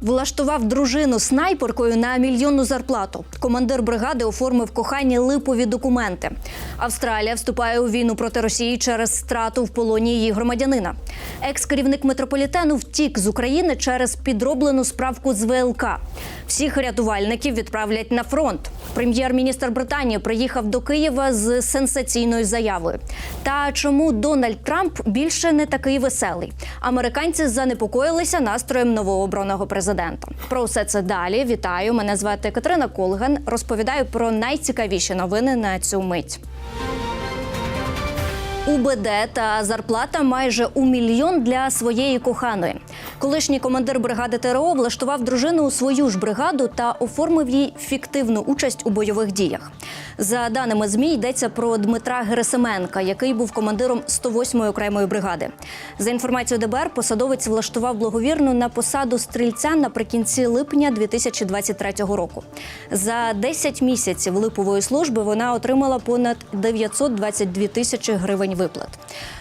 Влаштував дружину снайперкою на мільйонну зарплату. Командир бригади оформив коханні липові документи. Австралія вступає у війну проти Росії через страту в полоні її громадянина. Екс-керівник метрополітену втік з України через підроблену справку з ВЛК. Всіх рятувальників відправлять на фронт. Прем'єр-міністр Британії приїхав до Києва з сенсаційною заявою. Та чому Дональд Трамп більше не такий веселий? Американці занепокоїлися настроєм новообраного президента. Про все це далі. Вітаю! Мене звати Катерина Колган. Розповідаю про найцікавіші новини на цю мить. УБД та зарплата майже у мільйон для своєї коханої. Колишній командир бригади ТРО влаштував дружину у свою ж бригаду та оформив їй фіктивну участь у бойових діях. За даними ЗМІ, йдеться про Дмитра Герасименка, який був командиром 108-ї окремої бригади. За інформацією ДБР, посадовець влаштував благовірну на посаду стрільця наприкінці липня 2023 року. За 10 місяців липової служби вона отримала понад 922 тисячі гривень виплат.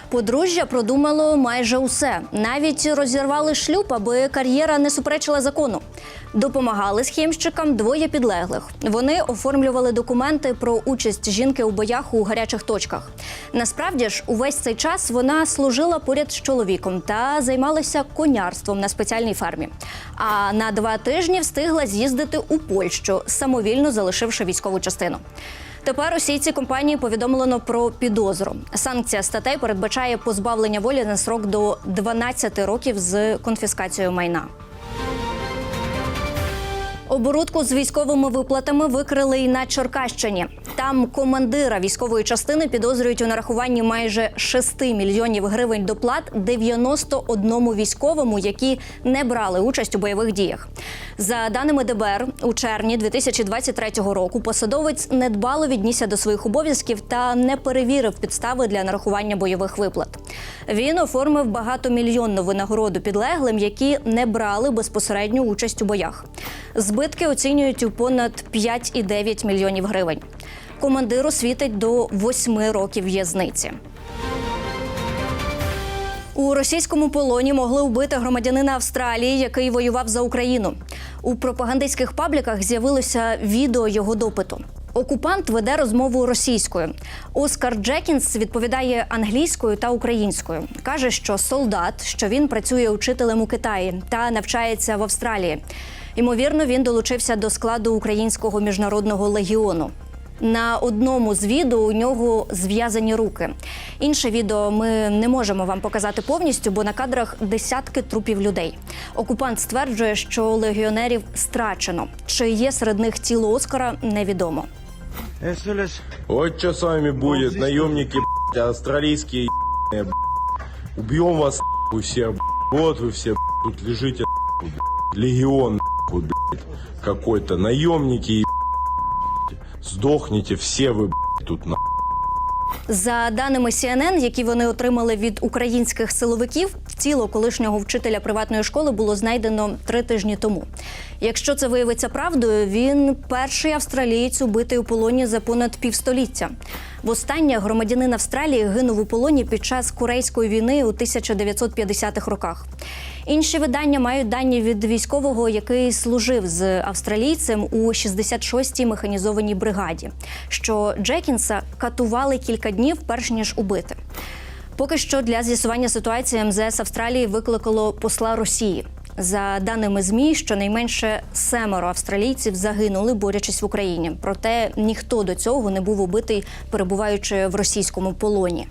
Подружжя продумало майже усе. Навіть розірвали шлюб, аби кар'єра не суперечила закону. Допомагали схемщикам двоє підлеглих. Вони оформлювали документи про участь жінки у боях у гарячих точках. Насправді ж, увесь цей час вона служила поряд з чоловіком та займалася конярством на спеціальній фермі. А на два тижні встигла з'їздити у Польщу, самовільно залишивши військову частину. Тепер усій цій компанії повідомлено про підозру. Санкція статей передбачає позбавлення волі на срок до 12 років з конфіскацією майна. Оборудку з військовими виплатами викрили і на Черкащині. Там командира військової частини підозрюють у нарахуванні майже 6 мільйонів гривень доплат 91 військовому, які не брали участь у бойових діях. За даними ДБР, у червні 2023 року посадовець недбало віднісся до своїх обов'язків та не перевірив підстави для нарахування бойових виплат. Він оформив багатомільйонну винагороду підлеглим, які не брали безпосередню участь у боях. Збитки оцінюють у понад 5,9 мільйонів гривень. Командиру світить до 8 років в'язниці. У російському полоні могли вбити громадянина Австралії, який воював за Україну. У пропагандистських пабліках з'явилося відео його допиту. Окупант веде розмову російською. Оскар Джекінс відповідає англійською та українською. каже, що солдат, що він працює учителем у Китаї та навчається в Австралії. Ймовірно, він долучився до складу українського міжнародного легіону. На одному з відео у нього зв'язані руки. Інше відео ми не можемо вам показати повністю, бо на кадрах десятки трупів людей. Окупант стверджує, що легіонерів страчено. Чи є серед них тіло Оскара, невідомо. Вот что с вами будет, наемники, блядь, австралийские, ебаные, блядь. Убьем вас. Вот вы все, блядь, тут лежите, нахуй, какой-то, наемники, ебаные, сдохните все вы, тут, нахуй. За даними CNN, які вони отримали від українських силовиків, тіло колишнього вчителя приватної школи було знайдено три тижні тому. Якщо це виявиться правдою, він перший австралієць убитий у полоні за понад півстоліття. Востаннє громадянин Австралії гинув у полоні під час Корейської війни у 1950-х роках. Інші видання мають дані від військового, який служив з австралійцем у 66-й механізованій бригаді, що Джекінса катували кілька днів, перш ніж убити. Поки що для з'ясування ситуації МЗС Австралії викликало посла Росії. За даними ЗМІ, щонайменше семеро австралійців загинули, борючись в Україні. Проте ніхто до цього не був убитий, перебуваючи в російському полоні.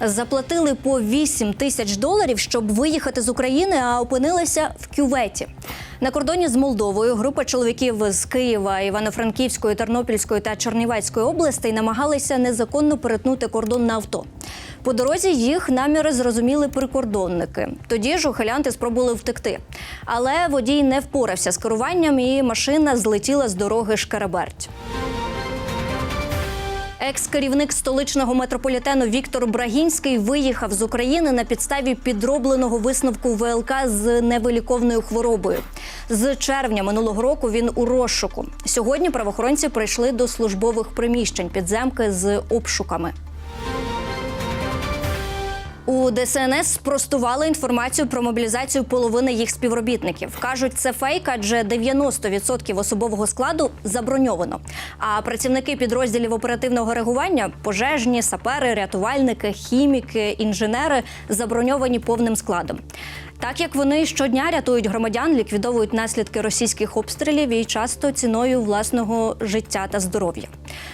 Заплатили по 8 тисяч доларів, щоб виїхати з України, а опинилися в кюветі. На кордоні з Молдовою група чоловіків з Києва, Івано-Франківської, Тернопільської та Чернівецької областей намагалися незаконно перетнути кордон на авто. По дорозі їх наміри зрозуміли прикордонники. Тоді ж ухилянти спробували втекти. Але водій не впорався з керуванням, і машина злетіла з дороги Шкараберть. Екс-керівник столичного метрополітену Віктор Брагінський виїхав з України на підставі підробленого висновку ВЛК з невиліковною хворобою. З червня минулого року він у розшуку. Сьогодні правоохоронці прийшли до службових приміщень підземки з обшуками. У ДСНС спростували інформацію про мобілізацію половини їх співробітників. кажуть, це фейк, адже 90% особового складу заброньовано. А працівники підрозділів оперативного реагування пожежні, сапери, рятувальники, хіміки, інженери заброньовані повним складом. Так як вони щодня рятують громадян, ліквідовують наслідки російських обстрілів і часто ціною власного життя та здоров'я.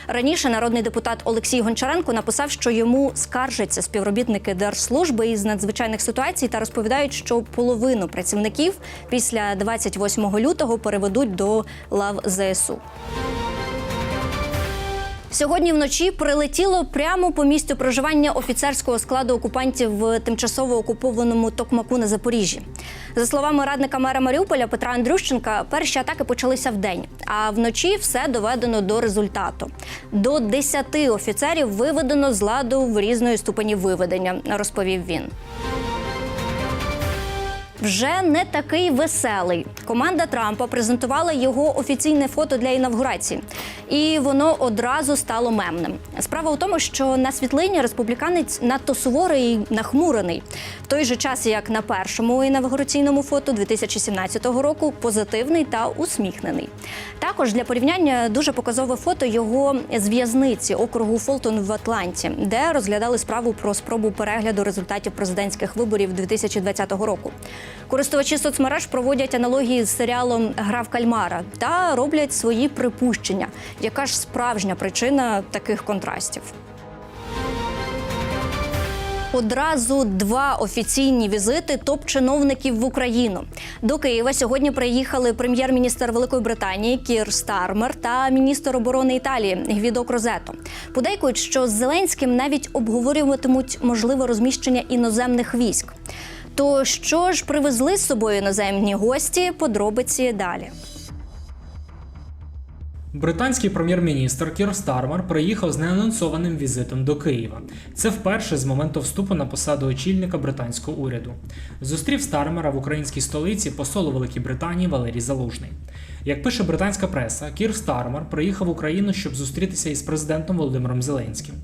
Раніше народний депутат Олексій Гончаренко написав, що йому скаржаться співробітники держслужби із надзвичайних ситуацій та розповідають, що половину працівників після 28 лютого переведуть до лав ЗСУ. Сьогодні вночі прилетіло прямо по місцю проживання офіцерського складу окупантів в тимчасово окупованому Токмаку на Запоріжжі. За словами радника мера Маріуполя Петра Андрющенка, перші атаки почалися вдень, а вночі все доведено до результату. До 10 офіцерів виведено з ладу в різної ступені виведення, розповів він. Вже не такий веселий. Команда Трампа презентувала його офіційне фото для інавгурації, і воно одразу стало мемним. Справа у тому, що на світлині республіканець надто суворий і нахмурений, в той же час, як на першому інавгураційному фото 2017 року, позитивний та усміхнений. Також для порівняння дуже показове фото його з в'язниці округу Фолтон в Атланті, де розглядали справу про спробу перегляду результатів президентських виборів 2020 року. Користувачі соцмереж проводять аналогії з серіалом Гра в кальмара та роблять свої припущення, яка ж справжня причина таких контрастів. Одразу два офіційні візити топ-чиновників в Україну. До Києва сьогодні приїхали прем'єр-міністр Великої Британії Кір Стармер та міністр оборони Італії Гвідо Крозето. Подейкують, що з Зеленським навіть обговорюватимуть можливе розміщення іноземних військ. То що ж привезли з собою іноземні гості? Подробиці далі. Британський прем'єр-міністр Кір Стармер приїхав з неанонсованим візитом до Києва. Це вперше з моменту вступу на посаду очільника британського уряду. Зустрів Стармера в українській столиці посол Великій Британії Валерій Залужний. Як пише британська преса, Кір Стармер приїхав в Україну, щоб зустрітися із президентом Володимиром Зеленським.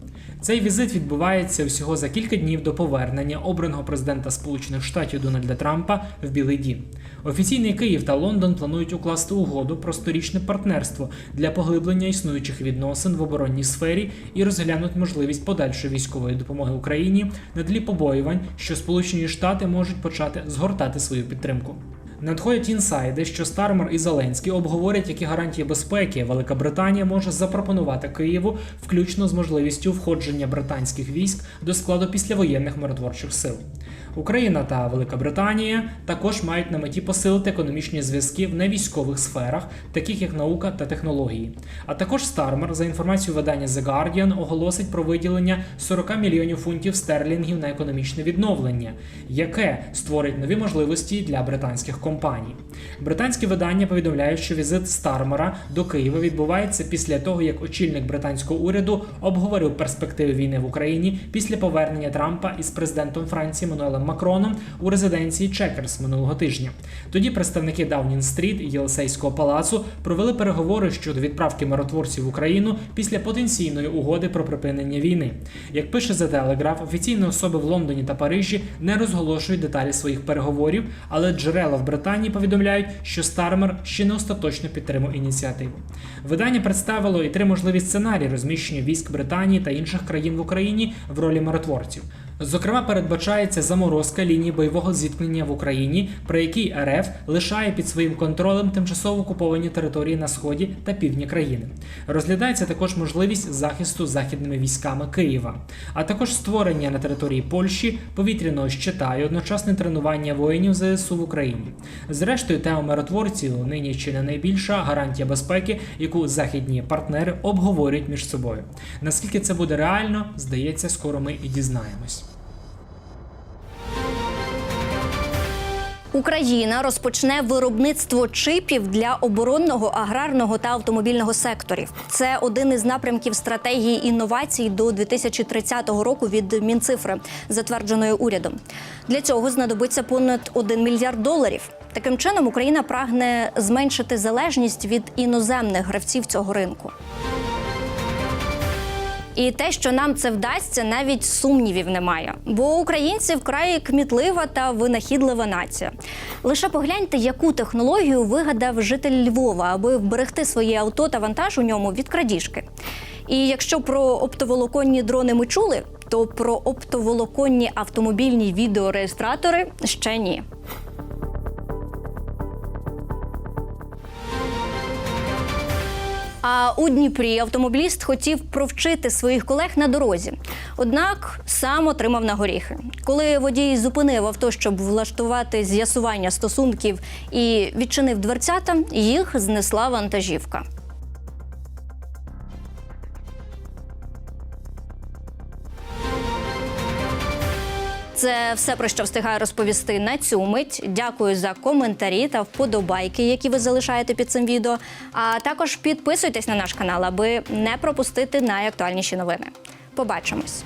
Цей візит відбувається всього за кілька днів до повернення обраного президента Сполучених Штатів Дональда Трампа в Білий Дім. Офіційний Київ та Лондон планують укласти угоду про сторічне партнерство для поглиблення існуючих відносин в оборонній сфері і розглянуть можливість подальшої військової допомоги Україні на тлі побоювань, що Сполучені Штати можуть почати згортати свою підтримку. Надходять інсайди, що Стармер і Зеленський обговорять, які гарантії безпеки Велика Британія може запропонувати Києву, включно з можливістю входження британських військ до складу післявоєнних миротворчих сил. Україна та Велика Британія також мають на меті посилити економічні зв'язки в невійськових сферах, таких як наука та технології. А також Стармер, за інформацією видання The Guardian, оголосить про виділення 40 мільйонів фунтів стерлінгів на економічне відновлення, яке створить нові можливості для британських компаній. Британські видання повідомляють, що візит Стармера до Києва відбувається після того, як очільник британського уряду обговорив перспективи війни в Україні після повернення Трампа із президентом Франції Мануелем Макроном у резиденції Чекерс минулого тижня. Тоді представники Даунін-стріт і Єлисейського палацу провели переговори щодо відправки миротворців в Україну після потенційної угоди про припинення війни. Як пише The Telegraph, офіційні особи в Лондоні та Парижі не розголошують деталі своїх переговорів, але джерела в Британії повідомляють, що Стармер ще не остаточно підтримав ініціативу. Видання представило і три можливі сценарії розміщення військ Британії та інших країн в Україні в ролі миротворців. Зокрема, передбачається заморозка лінії бойового зіткнення в Україні, при якій РФ лишає під своїм контролем тимчасово окуповані території на сході та півдні країни. Розглядається також можливість захисту західними військами Києва, а також створення на території Польщі повітряного щита і одночасне тренування воїнів ЗСУ в Україні. Зрештою, тема миротворців нині чи не найбільша гарантія безпеки, яку західні партнери обговорюють між собою. Наскільки це буде реально, здається, скоро ми і дізнаємось. Україна розпочне виробництво чипів для оборонного, аграрного та автомобільного секторів. Це один із напрямків стратегії інновацій до 2030 року від Мінцифри, затвердженої урядом. Для цього знадобиться понад 1 мільярд доларів. Таким чином Україна прагне зменшити залежність від іноземних гравців цього ринку. І те, що нам це вдасться, навіть сумнівів немає. Бо українці вкрай кмітлива та винахідлива нація. Лише погляньте, яку технологію вигадав житель Львова, аби вберегти своє авто та вантаж у ньому від крадіжки. І якщо про оптоволоконні дрони ми чули, то про оптоволоконні автомобільні відеореєстратори ще ні. А у Дніпрі автомобіліст хотів провчити своїх колег на дорозі. Однак сам отримав на горіхи. Коли водій зупинив авто, щоб влаштувати з'ясування стосунків і відчинив дверцята, їх знесла вантажівка. Це все про що встигаю розповісти на цю мить. Дякую за коментарі та вподобайки, які ви залишаєте під цим відео. А також підписуйтесь на наш канал, аби не пропустити найактуальніші новини. Побачимось.